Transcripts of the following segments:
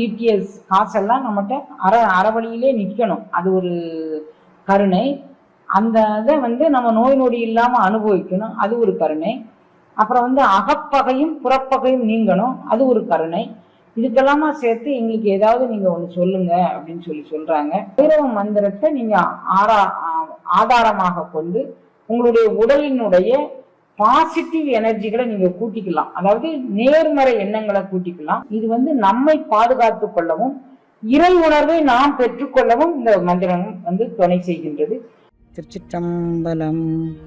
ஈட்டிய காசெல்லாம் நம்மகிட்ட அற அறவழியிலே நிற்கணும். அது ஒரு கருணை. அந்த இதை வந்து நம்ம நோய் நொடி இல்லாமல் அனுபவிக்கணும். அது ஒரு கருணை. அப்புறம் வந்து அகப்பகையும் புறப்பகையும் நீங்கணும். அது ஒரு கருணை. இதுக்கெல்லாமா சேர்த்து எங்களுக்கு ஏதாவது நீங்கள் ஒன்று சொல்லுங்க அப்படின்னு சொல்லி சொல்கிறாங்க பைரவ மந்திரத்தை நீங்கள் ஆரா ஆதாரமாக கொண்டு உங்களுடைய உடலினுடைய பாசிட்டிவ் எனர்ஜிகளை நீங்க கூட்டிக்கலாம். அதாவது நேர்மறை எண்ணங்களை கூட்டிக்கலாம். இது வந்து நம்மை பாதுகாத்து கொள்ளவும் இறை உணர்வை நாம் பெற்றுக்கொள்ளவும் இந்த மந்திரம் வந்து துணை செய்கின்றது. திருச்சிற்றம்பலம்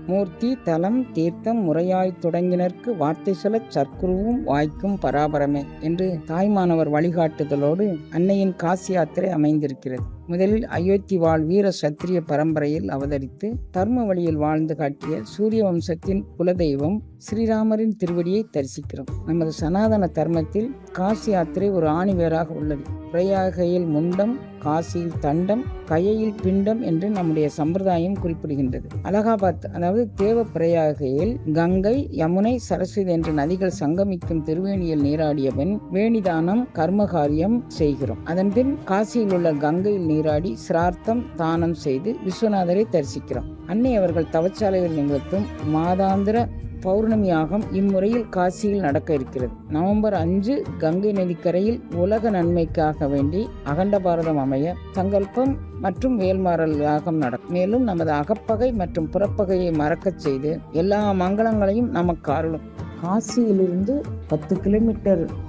மூர்த்தி தலம் தீர்த்தம் முறையாய் தொடங்கினர்க்கு வார்த்தை சொல்ல சற்குருவும் வாய்க்கும் பராபரமே என்று தாய்மானவர் வழிகாட்டுதலோடு அன்னையின் காசி யாத்திரை அமைந்திருக்கிறது. முதலில் அயோத்தி வாழ் வீர சத்திரிய பரம்பரையில் அவதரித்து தர்ம வழியில் வாழ்ந்து காட்டிய சூரிய வம்சத்தின் குலதெய்வம் ஸ்ரீராமரின் திருவடியை தரிசிக்கிறோம். நமது சனாதன தர்மத்தில் காசி யாத்திரை ஒரு ஆணிவேராக உள்ளது. பிரயாகையில் முண்டம் காசியில் தண்டம் கையில் பிண்டம் என்று நம்முடைய சம்பிரதாயம் குறிப்பிடுகின்றது. அலகாபாத் அதாவது தேவ பிரயாகையில் கங்கை யமுனை சரஸ்வதி என்ற நதிகள் சங்கமிக்கும் திருவேணியில் நீராடிய பின் வேணிதானம் கர்மகாரியம் செய்கிறோம். அதன்பின் காசியில் உள்ள கங்கையில் நீராடி சிரார்த்தம் தானம் செய்து விஸ்வநாதரை தரிசிக்கிறோம். அன்னை அவர்கள் தவச்சாலையில் நிகழ்த்தும் மாதாந்திர பௌர்ணமி யாகம் இம்முறையில் காசியில் நடக்க இருக்கிறது. நவம்பர் அஞ்சு கங்கை நதிக்கரையில் உலக நன்மைக்காக வேண்டி அகண்ட பாரதம் அமைய சங்கல்பம் மற்றும் வேல்மாறல் யாகம் நடக்கும் மேலும் நமது அகப்பகை மற்றும் புறப்பகையை மறக்கச் செய்து எல்லா மங்களங்களையும் நமக்கு அருளும். காசியிலிருந்து பத்து கிலோமீட்டர்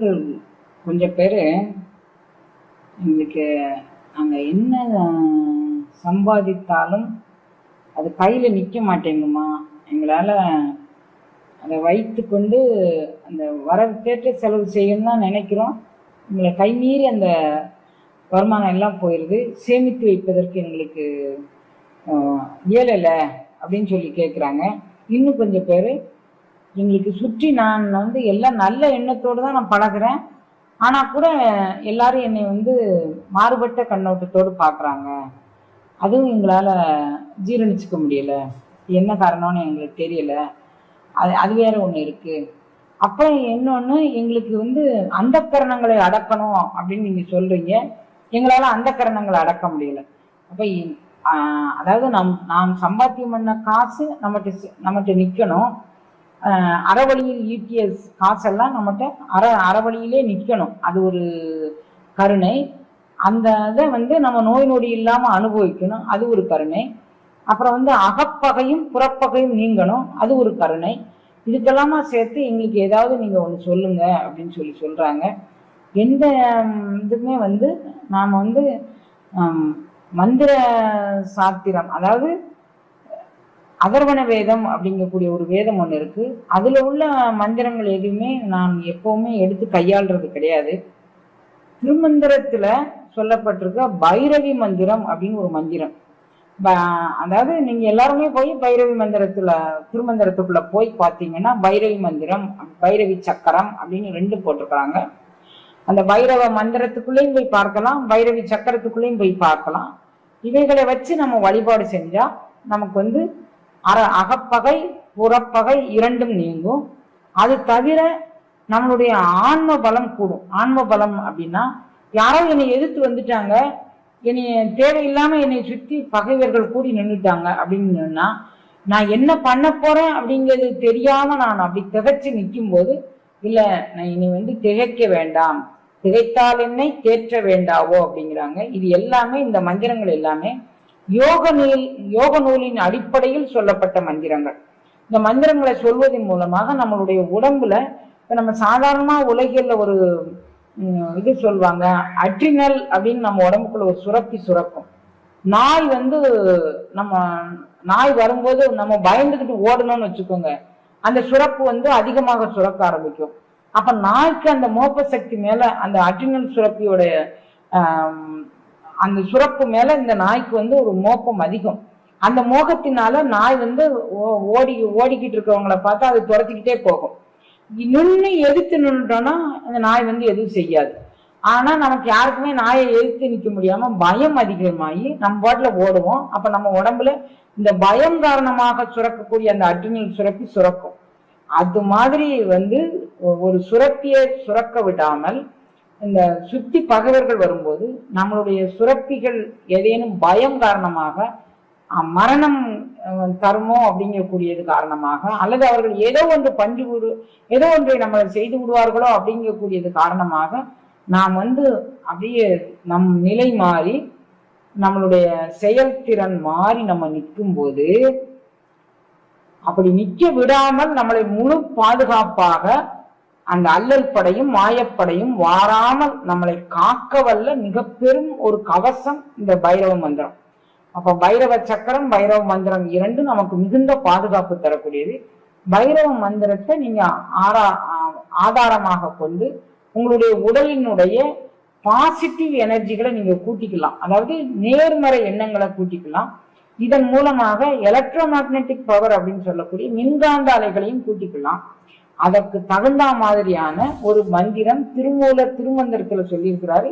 நண்பர்கள் கொஞ்சம் பேர் எங்களுக்கு நாங்கள் என்ன சம்பாதித்தாலும் அது கையில் நிற்க மாட்டேங்குமா? எங்களால் அதை வைத்து கொண்டு அந்த வரவுக்கேற்ற செலவு செய்யணும் தான் நினைக்கிறோம். எங்களை கைமீறி அந்த வருமானம் எல்லாம் போயிடுது சேமித்து வைப்பதற்கு எங்களுக்கு இயலலை அப்படின்னு சொல்லி கேட்குறாங்க இன்னும் கொஞ்சம் பேர் எங்களுக்கு சுற்றி நான் வந்து எல்லாம் நல்ல எண்ணத்தோடு தான் நான் பழகுறேன். ஆனால் கூட எல்லாரும் என்னை வந்து மாறுபட்ட கண்ணோட்டத்தோடு பார்க்குறாங்க. அதுவும் எங்களால் ஜீரணிச்சிக்க முடியலை. என்ன காரணம்னு எங்களுக்கு தெரியலை. அது அது வேற ஒன்று இருக்குது அப்புறம் இன்னொன்று எங்களுக்கு வந்து அந்த கரணங்களை அடக்கணும் அப்படின்னு நீங்கள் சொல்கிறீங்க எங்களால் அந்த கரணங்களை அடக்க முடியலை. அப்போ அதாவது நம் நாம் சம்பாத்தியம் பண்ண காசு நம்மகிட்ட நம்மகிட்ட நிற்கணும் அறவழியில் ஈட்டிய காசெல்லாம் நம்மகிட்ட அற அறவழியிலே நிற்கணும். அது ஒரு கருணை. அந்த இதை வந்து நம்ம நோய் நொடி இல்லாமல் அனுபவிக்கணும். அது ஒரு கருணை. அப்புறம் வந்து அகப்பகையும் புறப்பகையும் நீங்கணும். அது ஒரு கருணை. இதுக்கெல்லாமா சேர்த்து எங்களுக்கு ஏதாவது நீங்கள் ஒன்று சொல்லுங்க அப்படின்னு சொல்லி சொல்கிறாங்க எந்த இதுமே வந்து நாம் வந்து மந்திர சாத்திரம் அதாவது அதர்வன வேதம் அப்படிங்கக்கூடிய ஒரு வேதம் ஒன்று இருக்கு. அதுல உள்ள மந்திரங்கள் எதுவுமே நான் எப்பவுமே எடுத்து கையாளுறது கிடையாது. திருமந்திரத்துல சொல்லப்பட்டிருக்க பைரவி மந்திரம் அப்படின்னு ஒரு மந்திரம். அதாவது நீங்க எல்லாருமே போய் பைரவி மந்திரத்துல திருமந்திரத்துக்குள்ள போய் பார்த்தீங்கன்னா பைரவி மந்திரம் பைரவி சக்கரம் அப்படின்னு ரெண்டு போட்டிருக்கிறாங்க. அந்த பைரவ மந்திரத்துக்குள்ளேயும் போய் பார்க்கலாம் பைரவி சக்கரத்துக்குள்ளேயும் போய் பார்க்கலாம். இவைகளை வச்சு நம்ம வழிபாடு செஞ்சா நமக்கு வந்து அற அகப்பகை புறப்பகை இரண்டும் நீங்கும். அது தவிர நம்மளுடைய ஆன்ம பலம் கூடும். ஆன்ம பலம் அப்படின்னா யாரோ என்னை எதிர்த்து வந்துட்டாங்க என்னை தேவையில்லாமல் என்னை சுற்றி பகைவர்கள் கூடி நின்றுட்டாங்க அப்படின்னுன்னா நான் என்ன பண்ண போறேன் அப்படிங்கிறது தெரியாம நான் அப்படி திகைச்சு நிற்கும் போது இல்லை நான் இனி வந்து திகைக்க வேண்டாம். திகைத்தால் என்னை தேற்ற வேண்டாவோ அப்படிங்கிறாங்க. இது எல்லாமே இந்த மந்திரங்கள் எல்லாமே யோக நூல் யோக நூலின் அடிப்படையில் சொல்லப்பட்ட மந்திரங்கள். இந்த மந்திரங்களை சொல்வதன் மூலமாக நம்மளுடைய உடம்புல இப்போ நம்ம சாதாரணமாக உலகில் ஒரு இது சொல்லுவாங்க அட்ரினல் அப்படின்னு நம்ம உடம்புக்குள்ள ஒரு சுரப்பி சுரக்கும். நாய் வந்து நம்ம நாய் வரும்போது நம்ம பயந்துக்கிட்டு ஓடணும்னு வச்சுக்கோங்க. அந்த சுரப்பு வந்து அதிகமாக சுரக்க ஆரம்பிக்கும். அப்ப நாய்க்கு அந்த மோப்ப சக்தி மேல அந்த அட்ரினல் சுரப்பியோடைய அந்த சுரப்பு மேல இந்த நாய்க்கு வந்து ஒரு மோப்பம் அதிகம். அந்த மோகத்தினால நாய் வந்து ஓ- ஓடி ஓடிக்கிட்டு இருக்கவங்கள பார்த்தா அது துரத்திக்கிட்டே போகும். நின்று எதிர்த்து நின்றுட்டோம்னா அந்த நாய் வந்து எதுவும் செய்யாது. ஆனா நமக்கு யாருக்குமே நாயை எதிர்த்து நிக்க முடியாம பயம் அதிகமாகி நம்ம பாட்டுல ஓடுவோம். அப்ப நம்ம உடம்புல இந்த பயம் காரணமாக சுரக்கக்கூடிய அந்த அட்ரினல் சுரப்பி சுரக்கும். அது மாதிரி வந்து ஒரு சுரப்பியை சுரக்க விடாமல் இந்த சுத்தி பகைவர்கள் வரும்போது நம்மளுடைய சுரப்பிகள் ஏதேனும் பயம் காரணமாக மரணம் தருமோ அப்படிங்கக்கூடியது காரணமாக அல்லது அவர்கள் ஏதோ ஒன்று பஞ்சு விடு ஏதோ ஒன்றை நம்மளை செய்து விடுவார்களோ அப்படிங்கக்கூடியது காரணமாக நாம் வந்து அப்படியே நம் நிலை மாறி நம்மளுடைய செயல்திறன் மாறி நம்ம நிற்கும்போது அப்படி நிற்க விடாமல் நம்மளை முழு பாதுகாப்பாக அந்த அல்லல் படையும் மாயப்படையும் வாராமல் நம்மளை காக்க வல்ல மிக பெரும் ஒரு கவசம் இந்த பைரவ மந்திரம். அப்ப பைரவ சக்கரம் பைரவ மந்திரம் இரண்டும் நமக்கு மிகுந்த பாதுகாப்பு தரக்கூடியது. பைரவ மந்திரத்தை நீங்க ஆரா ஆ- ஆதாரமாக கொண்டு உங்களுடைய உடலினுடைய பாசிட்டிவ் எனர்ஜிகளை நீங்க கூட்டிக்கலாம். அதாவது நேர்மறை எண்ணங்களை கூட்டிக்கலாம். இதன் மூலமாக எலக்ட்ரோ மேக்னெட்டிக் பவர் அப்படின்னு சொல்லக்கூடிய மின்காந்த அலைகளையும் கூட்டிக்கலாம். அதற்கு தகுந்த மாதிரியான ஒரு மந்திரம் திருமூல திருமந்திரத்துல சொல்லியிருக்கிறாரு.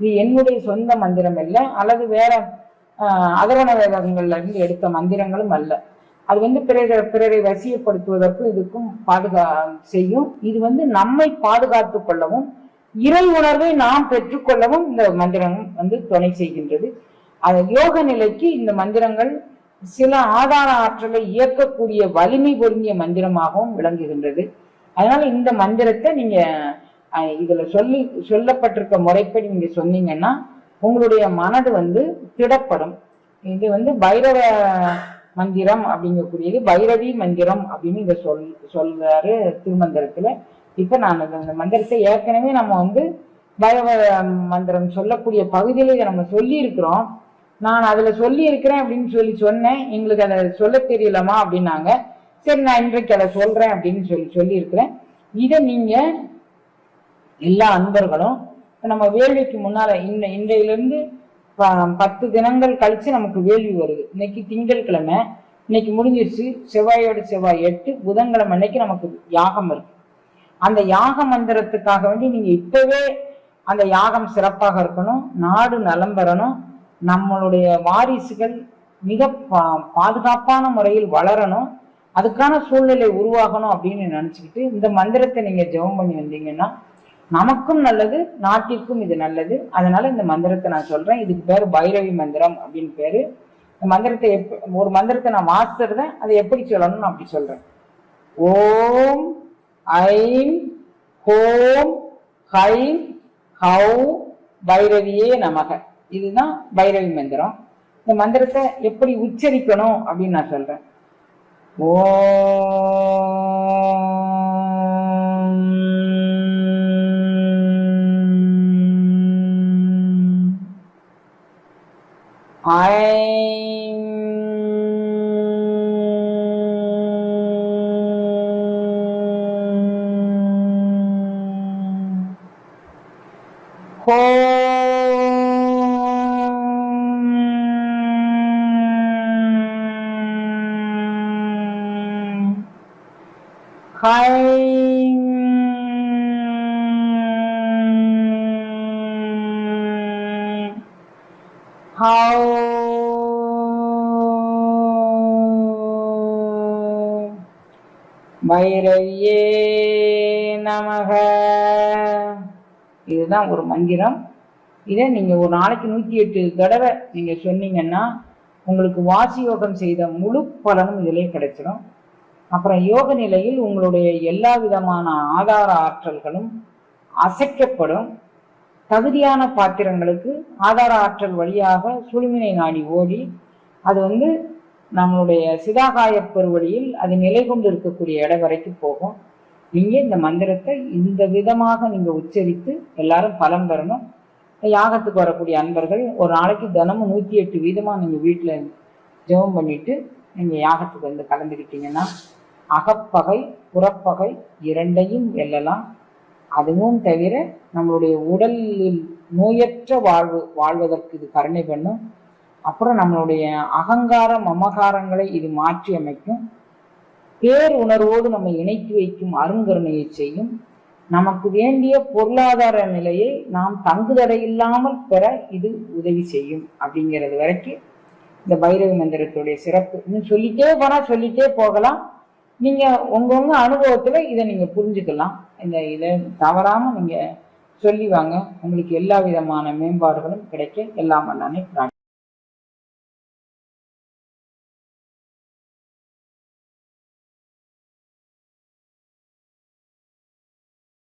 இது என்னுடைய சொந்த மந்திரம் அல்ல அல்லது வேற ஆஹ், வேதங்கள்ல இருந்து எடுத்த மந்திரங்களும் அல்ல. அது வந்து பிறரை பிறரை வசியப்படுத்துவதற்கும் இதுக்கும் பாதுகா செய்யும். இது வந்து நம்மை பாதுகாத்துக் கொள்ளவும் இறை உணர்வை நாம் பெற்றுக்கொள்ளவும் இந்த மந்திரம் வந்து துணை செய்கின்றது. அது யோக நிலைக்கு இந்த மந்திரங்கள் சில ஆதார ஆற்றலை இயக்கக்கூடிய வலிமை பொருந்திய மந்திரமாகவும் விளங்குகின்றது. அதனால இந்த மந்திரத்தை நீங்க இதுல சொல்லி சொல்லப்பட்டிருக்க முறைப்படி நீங்க சொன்னீங்கன்னா உங்களுடைய மனது வந்து திடப்படும். இது வந்து பைரவ மந்திரம் அப்படிங்கக்கூடியது பைரவி மந்திரம் அப்படின்னு இதை சொல் சொல்றாரு திருமந்திரத்துல. இப்ப நான் அந்த மந்திரத்தை ஏற்கனவே நம்ம வந்து பைரவ மந்திரம் சொல்லக்கூடிய பகுதியில இதை நம்ம சொல்லி இருக்கிறோம் நான் அதுல சொல்லி இருக்கிறேன் அப்படின்னு சொல்லி சொன்னேன். எங்களுக்கு அதை சொல்ல தெரியலமா அப்படின்னாங்க. சரி நான் இன்றைக்கு அதை சொல்றேன் அப்படின்னு சொல்லி சொல்லியிருக்கிறேன். இதை நீங்க எல்லா அன்பர்களும் இப்போ நம்ம வேள்விக்கு முன்னால இன்ன இன்றையிலிருந்து ப- பத்து தினங்கள் கழிச்சு நமக்கு வேள்வி வருது. இன்னைக்கு திங்கட்கிழமை இன்னைக்கு முடிஞ்சிருச்சு. செவ்வாயோட செவ்வாய் எட்டு புதன்கிழமை அன்னைக்கு நமக்கு யாகம் இருக்கு. அந்த யாக மந்திரத்துக்காக வேண்டி நீங்க இப்பவே அந்த யாகம் சிறப்பாக இருக்கணும். நாடு நலம் பெறணும். நம்மளுடைய வாரிசுகள் மிக பா- பாதுகாப்பான முறையில் வளரணும். அதுக்கான சூழ்நிலை உருவாகணும் அப்படின்னு நினச்சிக்கிட்டு இந்த மந்திரத்தை நீங்கள் ஜெபம் பண்ணி வந்தீங்கன்னா நமக்கும் நல்லது நாட்டிற்கும் இது நல்லது. அதனால இந்த மந்திரத்தை நான் சொல்கிறேன் இதுக்கு பேர் பைரவி மந்திரம் அப்படின்னு பேர். இந்த மந்திரத்தை எப் ஒரு மந்திரத்தை நான் வாசிடுறேன் அதை எப்படி சொல்லணும்னு நான் அப்படி சொல்கிறேன் ஓம் ஐம் ஹோம் ஹைம் ஹௌ பைரவியே நமக. இதுதான் பைரவி மந்திரம். இந்த மந்திரத்தை எப்படி உச்சரிக்கணும் அப்படின்னு நான் சொல்கிறேன் ஓம் ஹைம் how பைரவியே நமக. இதுதான் ஒரு மந்திரம். இதை நீங்கள் ஒரு நாளைக்கு நூற்றி எட்டு தடவை நீங்கள் சொன்னீங்கன்னா உங்களுக்கு வாசி யோகம் செய்த முழு பலனும் இதிலே கிடைச்சிடும் அப்புறம் யோக நிலையில் உங்களுடைய எல்லா விதமான ஆதார ஆற்றல்களும் அசைக்கப்படும். தகுதியான பாத்திரங்களுக்கு ஆதார ஆற்றல் வழியாக சுழுமினை நாடி ஓடி அது வந்து நம்மளுடைய சிதாகாய பெருவழியில் அது நிலை கொண்டு இருக்கக்கூடிய இடம் வரைக்கும் போகும். நீங்கள் இந்த மந்திரத்தை இந்த விதமாக நீங்கள் உச்சரித்து எல்லாரும் பலம் பெறணும். யாகத்துக்கு வரக்கூடிய அன்பர்கள் ஒரு நாளைக்கு தினமும் நூற்றி எட்டு வீதமாக நீங்கள் வீட்டில் ஜெபம் பண்ணிவிட்டு நீங்கள் யாகத்துக்கு வந்து கலந்துக்கிட்டீங்கன்னா அகப்பகை புறப்பகை இரண்டையும் வெல்லலாம் அதுவும் தவிர நம்மளுடைய உடலில் நோயற்ற வாழ்வு வாழ்வதற்கு இது கருணை பண்ணும். அப்புறம் நம்மளுடைய அகங்கார மமகாரங்களை இது மாற்றி அமைக்கும். பேர் உணர்வோடு நம்ம இணைத்து வைக்கும் அருங்கருணையை செய்யும். நமக்கு வேண்டிய பொருளாதார நிலையை நாம் தங்குதடை இல்லாமல் பெற இது உதவி செய்யும் அப்படிங்கிறது வரைக்கும் இந்த பைரவி மந்திரத்துடைய சிறப்பு. இன்னும் சொல்லிட்டே போனால் சொல்லிட்டே போகலாம். நீங்க உங்கவுங்க அனுபவத்தில் இதை நீங்கள் புரிஞ்சுக்கலாம். இந்த இதை தவறாமல் நீங்கள் சொல்லி வாங்க. உங்களுக்கு எல்லா விதமான மேம்பாடுகளும் கிடைக்க எல்லாம் பண்ணானே